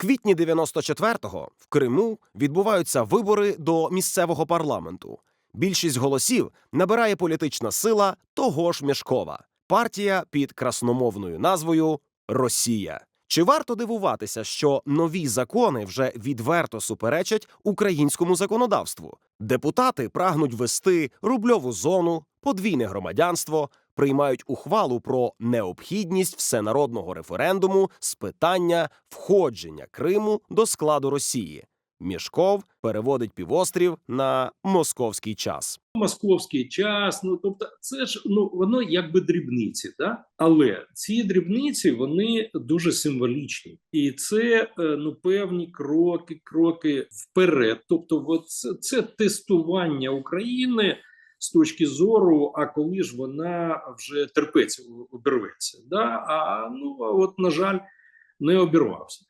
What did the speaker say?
квітні 94-го в Криму відбуваються вибори до місцевого парламенту. Більшість голосів набирає політична сила того ж Мішкова, партія під красномовною назвою Росія. Чи варто дивуватися, що нові закони вже відверто суперечать українському законодавству? Депутати прагнуть вести рубльову зону, подвійне громадянство, приймають ухвалу про необхідність всенародного референдуму з питання входження Криму до складу Росії. Мішков переводить півострів на московський час. московський час. Ну тобто, це ж ну воно якби дрібниці, да? але ці дрібниці вони дуже символічні, і це е, ну певні кроки, кроки вперед. Тобто, це, це тестування України з точки зору, а коли ж вона вже терпець обірветься. Да? А ну от на жаль, не обірвався.